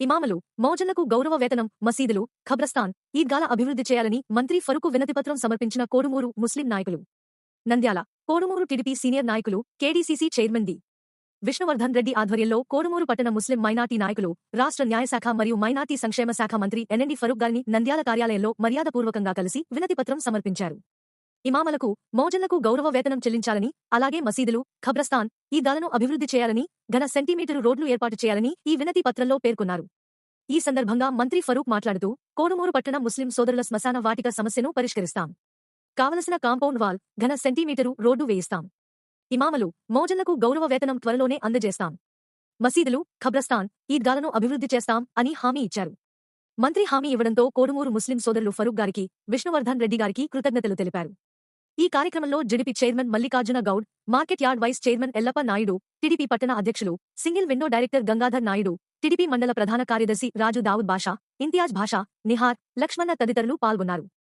ఇమామలు మౌజన్లకు గౌరవ వేతనం మసీదులు ఖబ్రస్తాన్ ఈద్గాల అభివృద్ధి చేయాలని మంత్రి ఫరుకు వినతిపత్రం సమర్పించిన కోడుమూరు ముస్లిం నాయకులు. నంద్యాల కోడుమూరు టీడీపీ సీనియర్ నాయకులు కేడీసీసీ చైర్మన్ ది విష్ణువర్ధన్ రెడ్డి ఆధ్వర్యంలో కోడుమూరు పట్టణ ముస్లిం మైనార్టీ నాయకులు రాష్ట్ర న్యాయశాఖ మరియు మైనార్టీ సంక్షేమ శాఖ మంత్రి ఎన్ఎండి ఫరూక్ గారిని నంద్యాల కార్యాలయంలో మర్యాదపూర్వకంగా కలిసి వినతిపత్రం సమర్పించారు. ఇమామలకు మోజన్లకు గౌరవ వేతనం చెల్లించాలని అలాగే మసీదులు ఖబ్రస్తాన్ ఈద్గాలను అభివృద్ధి చేయాలని ఘన సెంటీమీటరు రోడ్లు ఏర్పాటు చేయాలని ఈ వినతి పత్రంలో పేర్కొన్నారు. ఈ సందర్భంగా మంత్రి ఫరూక్ మాట్లాడుతూ కోడుమూరు పట్టణ ముస్లిం సోదరుల శ్మశాన వాటిక సమస్యను పరిష్కరిస్తాం. కావలసిన కాంపౌండ్ వాల్ ఘన సెంటీమీటరు రోడ్డు వేయిస్తాం. ఇమామలు మోజన్లకు గౌరవ వేతనం త్వరలోనే అందజేస్తాం. మసీదులు ఖబ్రస్తాన్ ఈద్గాలను అభివృద్ధి చేస్తాం అని హామీ ఇచ్చారు. మంత్రి హామీ ఇవ్వడంతో కోడుమూరు ముస్లిం సోదరులు ఫరూక్ గారికి విష్ణువర్ధన్ రెడ్డి గారికి కృతజ్ఞతలు తెలిపారు. ఈ కార్యక్రమంలో GDP chairman Mallikarjuna Goud market yard vice chairman Ellappa Naidu TDP పట్టణ అధ్యక్షులు single window director Gangadhar Naidu TDP మండల ప్రధాన కార్యదర్శి రాజు దావుద్ బాషా ఇంతియాజ్ భాషా నిహార్ లక్ష్మణ తదితరులు పాల్గొన్నారు.